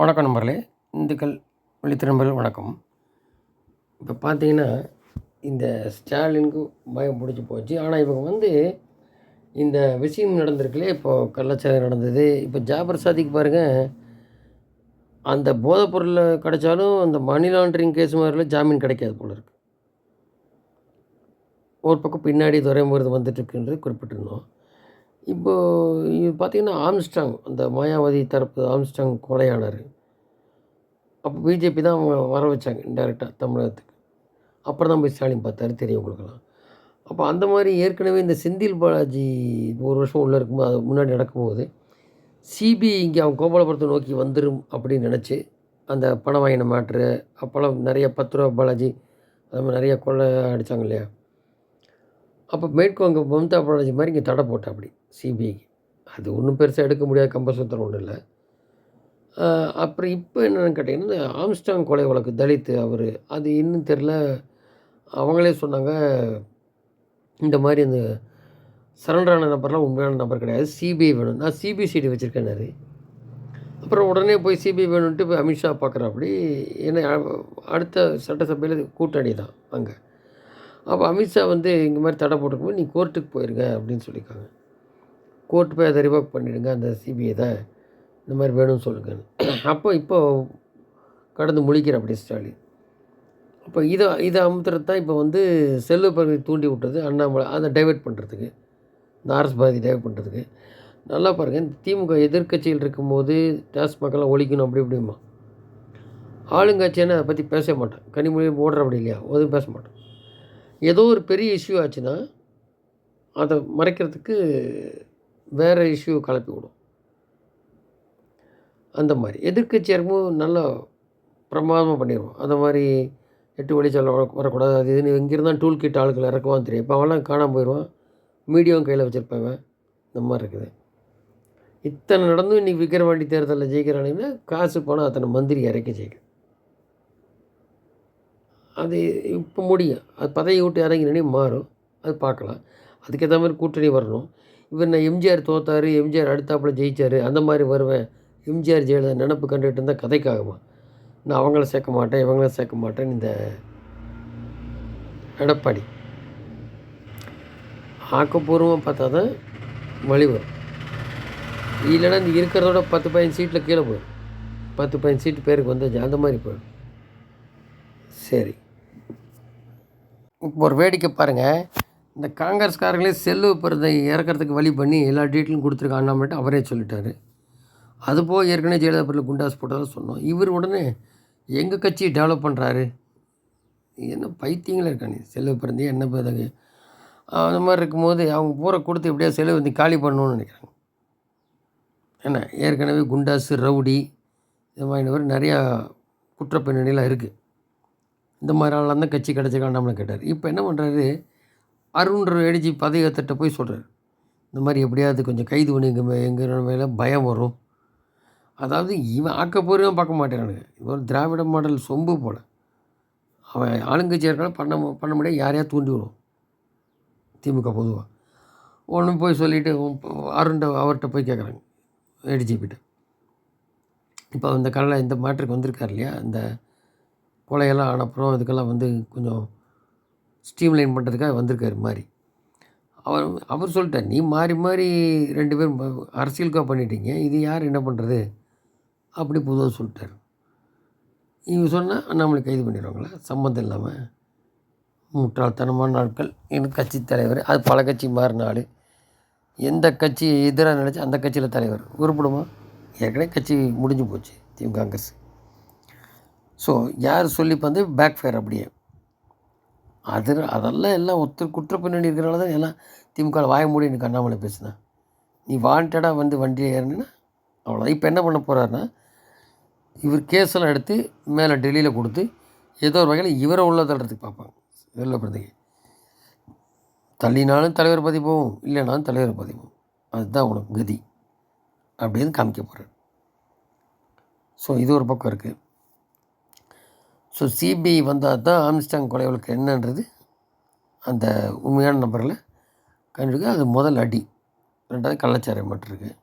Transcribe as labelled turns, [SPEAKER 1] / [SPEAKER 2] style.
[SPEAKER 1] வணக்கம் நம்பர்களே இந்துக்கள் விழித்திரும்பல் வணக்கம். இப்போ பார்த்தீங்கன்னா இந்த ஸ்டாலினுக்கு பயம் பிடிச்சி போச்சு. ஆனால் இவங்க வந்து இந்த விஷயம் நடந்திருக்குல்லே இப்போது கள்ளச்சாரம் நடந்தது. இப்போ ஜாபர் சாதிக்கு பாருங்கள் அந்த போதைப்பொருள் கிடைச்சாலும் அந்த மணி லாண்ட்ரிங் கேஸ் மாதிரிலாம் ஜாமீன் கிடைக்காது போல இருக்குது ஒரு பக்கம் பின்னாடி துறைமுறது வந்துட்டுருக்குன்றது குறிப்பிட்டிருந்தோம். இப்போது இது பார்த்திங்கன்னா ஆம்ஸ்டாங் அந்த மாயாவதி தரப்பு ஆம்ஸ்டாங் கொலையாளர். அப்போ பிஜேபி தான் அவங்க வர வச்சாங்க இன்டெரக்டாக தமிழகத்துக்கு. அப்புறம் தான் போய் ஸ்டாலின் பார்த்தாரு தெரியும் உங்களுக்குலாம் அப்போ அந்த மாதிரி ஏற்கனவே இந்த செந்தில் பாலாஜி ஒரு வருஷம் உள்ளே இருக்கும்போது அது முன்னாடி நடக்கும்போது சிபிஐ இங்கே அவங்க கோபாலபுரத்தை நோக்கி வந்துடும் அப்படின்னு நினச்சி அந்த பணம் வாங்கின மேட்ரு அப்போல்லாம் நிறைய பத்து ரூபா பாலாஜி அது மாதிரி நிறைய கொள்ளை அடித்தாங்க இல்லையா? அப்போ மேற்கோ அங்கே மம்தா பானர்ஜி மாதிரி இங்கே தடை போட்டா அப்படி சிபிஐக்கு அது ஒன்றும் பெருசாக எடுக்க முடியாத கம்பல்சத்தரம் ஒன்றும் இல்லை. அப்புறம் இப்போ என்னென்னு கேட்டிங்கன்னா இந்த ஆம்ஸ்டாங் கொலை வழக்கு தலித் அவர் அது இன்னும் தெரில. அவங்களே சொன்னாங்க இந்த மாதிரி அந்த சரண்டரான நபர்லாம் உண்மையான நபர் கிடையாது சிபிஐ வேணும். நான் சிபிசிடி வச்சுருக்கேன்னாரு அப்புறம் உடனே போய் சிபிஐ வேணும்ன்ட்டு போய் அமித்ஷா பார்க்குறாப்படி ஏன்னா அடுத்த சட்டசபையில் கூட்டணி தான் அங்கே. அப்போ அமித்ஷா வந்து இந்த மாதிரி தடை போட்டுருக்கும்போது நீ கோர்ட்டுக்கு போயிருங்க அப்படின்னு சொல்லியிருக்காங்க. கோர்ட் போய் அதை ரிவோக் பண்ணிவிடுங்க அந்த சிபிஐ தான் இந்த மாதிரி வேணும்னு சொல்லுங்கன்னு அப்போ இப்போ கடந்து முழிக்கிற அப்படி ஸ்டாலின். அப்போ இதை இதை அமுத்துறது தான் இப்போ வந்து செல்வ பகுதி தூண்டி விட்டது அண்ணாமலை அதை டைவெர்ட் பண்ணுறதுக்கு இந்த ஆர்எஸ் பாரதி டைவெர்ட் பண்ணுறதுக்கு நல்லா பாருங்கள் திமுக எதிர்க்கட்சியில் இருக்கும்போது டாஸ்மாகெல்லாம் ஒழிக்கணும் அப்படி இப்படிமா ஆளுங்கட்சியான அதை பற்றி பேச மாட்டேன். கனிமொழி ஓடுற அப்படி இல்லையா? எதுவும் பேச மாட்டேன். ஏதோ ஒரு பெரிய இஷ்யூ ஆச்சுன்னா அதை மறைக்கிறதுக்கு வேறு இஷ்யூ கலப்பி விடும். அந்த மாதிரி. எதிர்க்கட்சியாக நல்லா பிரமாதமாக பண்ணிடுவோம் அந்த மாதிரி எட்டு வழிச்சாலை வரக்கூடாது. அது இதுன்னு எங்கிருந்தான் டூல் கிட் ஆளுக்கள் இறக்குவான்னு தெரியும். இப்போ அவெல்லாம் காணாமல் போயிடுவான் மீடியாவும் கையில் வச்சுருப்பேன் இந்த மாதிரி இருக்குது. இத்தனை நடந்தும் இன்றைக்கி விக்கிரவாண்டி தேர்தலில் ஜெயிக்கிறானுங்கன்னா காசு பணம் அத்தனை மந்திரி இறக்கி ஜெயிக்கும் அது இப்போ முடியும். அது பதவி விட்டு இறங்கினே மாறும். அது பார்க்கலாம். அதுக்கேற்ற மாதிரி கூட்டணி வரணும். இவர் நான் எம்ஜிஆர் தோத்தார் எம்ஜிஆர் அடுத்தாப்புல ஜெயிச்சார் அந்த மாதிரி வருவேன். எம்ஜிஆர் ஜெயலலிதா நினப்பு கண்டுகிட்டு இருந்தால் கதைக்காகுமா? நான் அவங்கள சேர்க்க மாட்டேன் இவங்கள சேர்க்க மாட்டேன் இந்த எடப்பாடி. ஆக்கப்பூர்வமாக பார்த்தா தான் வழி வரும். இல்லைன்னா இந்த இருக்கிறதோட பத்து பதினஞ்சு சீட்டில் கீழே போயிடும் பத்து பதினஞ்சு சீட்டு பேருக்கு வந்தாச்சு அந்த மாதிரி போயிடும். சரி. இப்போ ஒரு வேடிக்கை பாருங்கள் இந்த காங்கிரஸ்காரங்களே செல்லு பிறந்தை இறக்கிறதுக்கு வழி பண்ணி எல்லா டீட்டெயிலும் கொடுத்துருக்க அண்ணாமட்டு அவரே சொல்லிட்டாரு. அதுபோக ஏற்கனவே ஜெயலலிதா பேரில் குண்டாஸ் போட்டதாக சொன்னோம். இவர் உடனே எங்கள் கட்சியை டெவலப் பண்ணுறாரு என்ன பைத்தியங்களே இருக்கானே? செலவு பிறந்தே என்ன பிறகு அந்த மாதிரி இருக்கும்போது அவங்க பூரை கொடுத்து எப்படியா செலவு வந்து காலி பண்ணணும்னு நினைக்கிறாங்க. என்ன? ஏற்கனவே குண்டாஸ் ரவுடி இது மாதிரி மாதிரி நிறையா குற்ற இருக்குது இந்த மாதிரி ஆளெல்லாம் தான் கட்சி கிடச்சிக்காண்டாமல் கேட்டார். இப்போ என்ன பண்ணுறாரு அருண்ற ஏடிஜி பதவி போய் சொல்கிறார் இந்த மாதிரி எப்படியாவது கொஞ்சம் கைது பண்ணி எங்கள் எங்கள் மேலே பயம் வரும். அதாவது இவன் ஆக்கப்பூர்வம் பார்க்க மாட்டேறானுங்க இவன் திராவிட மாடல் சொம்பு போல். அவன் ஆளுங்கட்சியாக பண்ண பண்ண முடியாது யாரையா தூண்டி விடும்? திமுக பொதுவாக ஒன்று போய் சொல்லிவிட்டு அருண்ட அவர்கிட்ட போய் கேட்குறாங்க ஏடிஜிபிட்ட இப்போ இந்த கடலை இந்த மேட்ருக்கு வந்திருக்கார் இல்லையா? இந்த கொலையெல்லாம் ஆனப்புறம் இதுக்கெல்லாம் வந்து கொஞ்சம் ஸ்ட்ரீம்லைன் பண்ணுறதுக்காக வந்திருக்காரு மாதிரி அவர் அவர் சொல்லிட்டார் நீ மாறி மாறி ரெண்டு பேரும் அரசியலுக்காக பண்ணிட்டீங்க இது யார் என்ன பண்ணுறது அப்படி பொதுவாக சொல்லிட்டார். இவங்க சொன்னால் அண்ணாமலை கைது பண்ணிடுவாங்களா? சம்மந்தம் இல்லாமல் முட்டாள்தனமான நாட்கள். எனக்கு கட்சி தலைவர் அது பல கட்சி மாறின ஆள். எந்த கட்சி எதிராக நினச்சி அந்த கட்சியில் தலைவர் உருப்பிடுமா? ஏற்கனவே கட்சி முடிஞ்சு போச்சு திமுக காங்கிரஸ். ஸோ யார் சொல்லி வந்து பேக் ஃபயர் அப்படியே. அது அதெல்லாம் எல்லாம் ஒருத்தர் குற்ற பின்னணி இருக்கிறனால தான் எல்லாம் திமுக வாய மூடி எனக்கு அண்ணாமலை பேசுனேன் நீ வாண்டடாக வந்து வண்டியில் ஏறினா அவ்வளோ இப்போ என்ன பண்ண போகிறாருன்னா இவர் கேஸெல்லாம் எடுத்து மேலே டெல்லியில் கொடுத்து ஏதோ ஒரு வகையில் இவரை உள்ள தள்ளுறதுக்கு பார்ப்பாங்க. வெளில பிறந்தக்கு தள்ளினாலும் தலைவர் பதவி போகும் இல்லைனாலும் தலைவர் பதவி போகும். அதுதான் உனக்கு கதி. அப்படின்னு காமிக்க போகிறார் ஸோ இது ஒரு பக்கம் இருக்குது ஸோ சிபிஐ வந்தால் தான் ஆம்ஸ்டாங் கொலை வழக்கு என்னன்றது அந்த உண்மையான நபரில் கண்டுபிடிக்க. அது முதல் அடி. ரெண்டாவது கலாச்சாரம் மட்டும் இருக்குது